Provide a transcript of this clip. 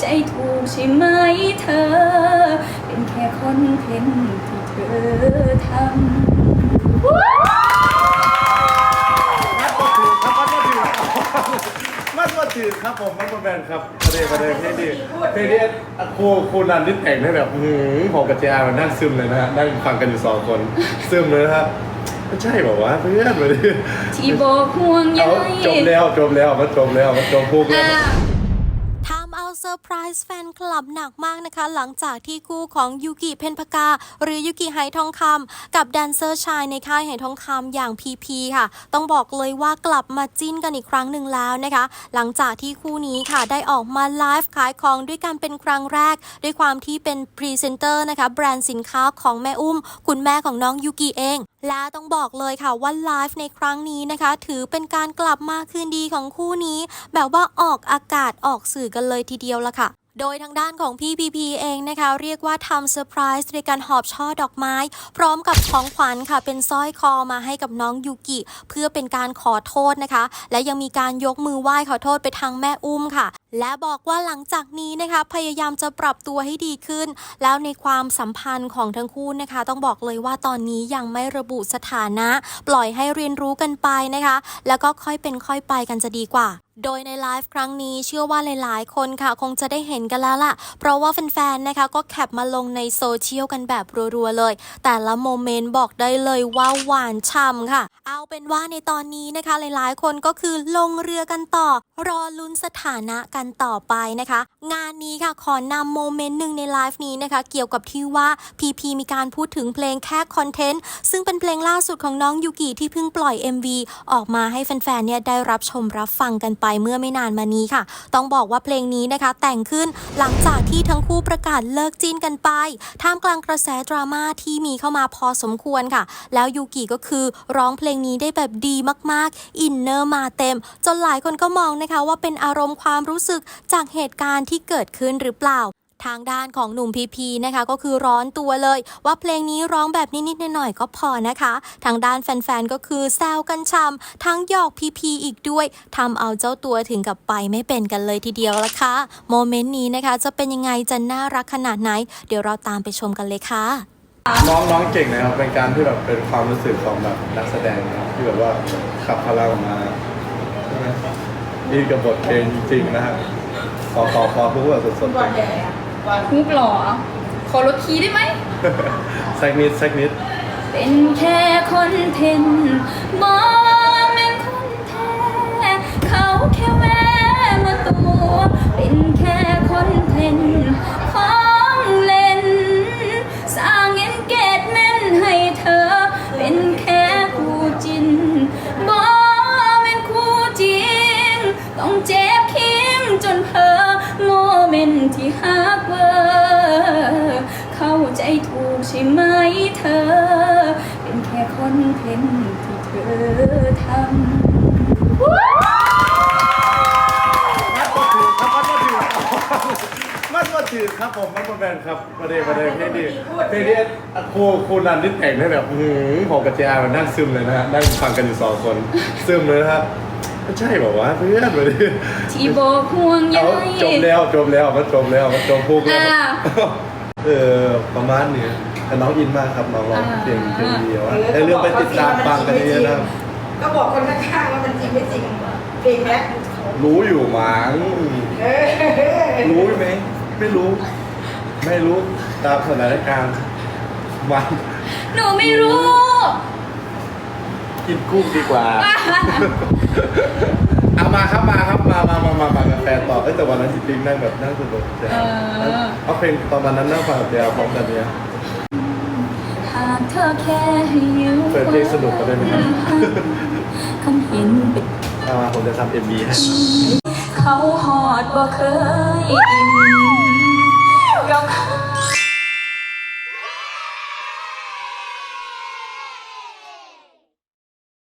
ใจถูกใช่ไหมเธอ เป็นแค่คอนเทนต์ที่เธอทำมัดก็ถือครับมัดก็ถือมัดก็ถือครับผมมัดก็แมนครับประเดี๋ยวประเดี๋ยวเพลงนี้เพลงนี้ครูครูนันที่แต่งได้แบบหืมผมกับเจอามันนั่งซึมเลยนะฮะนั่งฟังกันอยู่สองคนซึมเลยนะครับไม่ใช่บอกว่าเพื่อนมาดิที่บอกห่วงใยเอาจบแล้วจบแล้วมันจบแล้วมันจบพูกแล้ว อ่าทำ เซอร์ไพรส์แฟนคลับหนักมากนะคะ หลังจากที่คู่ของยูกิเพนพกา หรือยูกิไหทองคำกับแดนเซอร์ชายในค่ายไหทองคำอย่างพีพีค่ะ ต้องบอกเลยว่ากลับมาจิ้นกันอีกครั้งหนึ่งแล้วนะคะ หลังจากที่คู่นี้ค่ะได้ออกมาไลฟ์ขายของด้วยกันเป็นครั้งแรก ด้วยความที่เป็นพรีเซนเตอร์นะคะ แบรนด์สินค้าของแม่อุ้ม คุณแม่ของน้องยูกิเอง และต้องบอกเลยค่ะว่าไลฟ์ในครั้งนี้นะคะ ถือเป็นการกลับมาคืนดีของคู่นี้ แบบว่าออกอากาศออกสื่อกันเลยทีเดียวละค่ะ โดยทางด้านของพี่พีพีเองนะคะ เรียกว่าทำเซอร์ไพรส์ในการหอบช่อดอกไม้ พร้อมกับของขวัญค่ะ เป็นสร้อยคอมาให้กับน้องยูกิ เพื่อเป็นการขอโทษนะคะ และยังมีการยกมือไหว้ขอโทษไปทางแม่อุ้มค่ะและบอกว่าหลังจากนี้นะคะพยายามจะปรับตัวให้ดีขึ้น แล้วในความสัมพันธ์ของทั้งคู่นะคะ ต้องบอกเลยว่าตอนนี้ยังไม่ระบุสถานะ ปล่อยให้เรียนรู้กันไปนะคะ แล้วก็ค่อยเป็นค่อยไปกันจะดีกว่า โดยในไลฟ์ครั้งนี้เชื่อว่าหลาย ๆ คนค่ะคงจะได้เห็นกันแล้วล่ะ เพราะว่าแฟน ๆ นะคะก็แคปมาลงในโซเชียลกันแบบรัว ๆ เลย แต่ละโมเมนต์บอกได้เลยว่าหวานช่ำค่ะ เอาเป็นว่าในตอนนี้นะคะหลาย ๆ คนก็คือลงเรือกันต่อ รอลุ้นสถานะกันต่อไปนะคะ งานนี้ค่ะขอนำโมเมนต์หนึ่งในไลฟ์นี้นะคะ เกี่ยวกับที่ว่าพีพีมีการพูดถึงเพลงแค่คอนเทนต์ซึ่งเป็นเพลงล่าสุดของน้องยูกิที่เพิ่งปล่อย MV ออกมาให้แฟน ๆ เนี่ยได้รับชมรับฟังกันไปเมื่อไม่นานมานี้ค่ะ ต้องบอกว่าเพลงนี้นะคะ แต่งขึ้นหลังจากที่ทั้งคู่ประกาศเลิกจีนกันไป ท่ามกลางกระแสดราม่าที่มีเข้ามาพอสมควรค่ะ แล้วยูกิก็คือร้องเพลงนี้ได้แบบดีมากๆ อินเนอร์มาเต็ม จนหลายคนก็มองนะคะว่าเป็นอารมณ์ความรู้สึกจากเหตุการณ์ที่เกิดขึ้นหรือเปล่า ทางด้านของหนุ่มพีพีนะคะก็คือร้อนตัวเลย ว่าเพลงนี้ร้องแบบนิดๆหน่อยๆก็พอนะคะ ทางด้านแฟนๆก็คือแซวกันชำทั้งหยอกพีพีอีกด้วยทำเอาเจ้าตัวถึงกับไปไม่เป็นกันเลยทีเดียวละค่ะโมเมนต์นี้นะคะ จะเป็นยังไงจะน่ารักขนาดไหน เดี๋ยวเราตามไปชมกันเลยค่ะน้องน้องเก่งนะครับเป็นการที่แบบเป็นความรู้สึกของแบบนักแสดงนะครับที่แบบว่าขับพลังออกมาใช่ไหมดีกับบทเพลงจริงๆนะครับ ขอขอขอพูดแบบสดๆเลยฮุกเหรอ ขอลดคีย์ได้ไหมสักนิดสักนิด เป็นแค่คอนเทนต์บอกเป็นคนแท้ เขาแค่แวะมาตัว เป็นแค่คอนเทนต์ของเล่น สร้างเงินเกตเมนให้เธอ เป็นแค่คู่จินบอกเป็นคู่จริง ต้องเจ็บคิ ช่ไหมเธอ เป็นแค่คอนเทนต์ที่เธอทำมัดก็ถือครับมัดก็ถือมัดก็ถือครับผมมัดก็แมนครับประเดี๋ยวประเดี๋ยวเพลงนี้เพลงนี้ครูครูนันที่แต่งได้แบบหืมผมกับเจอาร์มันนั่งซึมเลยนะฮะนั่งฟังกันอยู่สองคนซึมเลยนะครับไม่ใช่บอกว่าเพื่อนมาดิที่บอกห่วงใยเอาจบแล้วจบแล้วมันจบแล้วมันจบพูกแล้ว อ่า เออประมาณนี้ แต่น้องอินมากครับน้องร้องอ่าเพลงเพลงเดียวอะได้เรื่องไปติดตามฟังกันเยอะๆนะครับก็บอกคนข้างๆว่ามันจริงไม่จริงเพลงเนี้ยรู้อยู่มั้งเออรู้ไหมไม่รู้ ไม่รู้ตามสถานการณ์มันหนูไม่รู้กินกุ้งดีกว่าเอามาครับมาครับมามามามาฟังกับแฟนต่อเอ้ยแต่วันนั้นจริงๆนั่งแบบนั่งสนุกเจ๋เออเอาเพลงตอนวันนั้นนั่งฟังกับเดียวพร้อมกันเนี่ยหากเธอแค่ให้ยืมเปิดเพลงสนุกกันได้ไหมครับ คำเห็นเป็นเอามาผมจะทำเอ็มบีให้ เขาหอดบ่เคยอิ่มกับเขา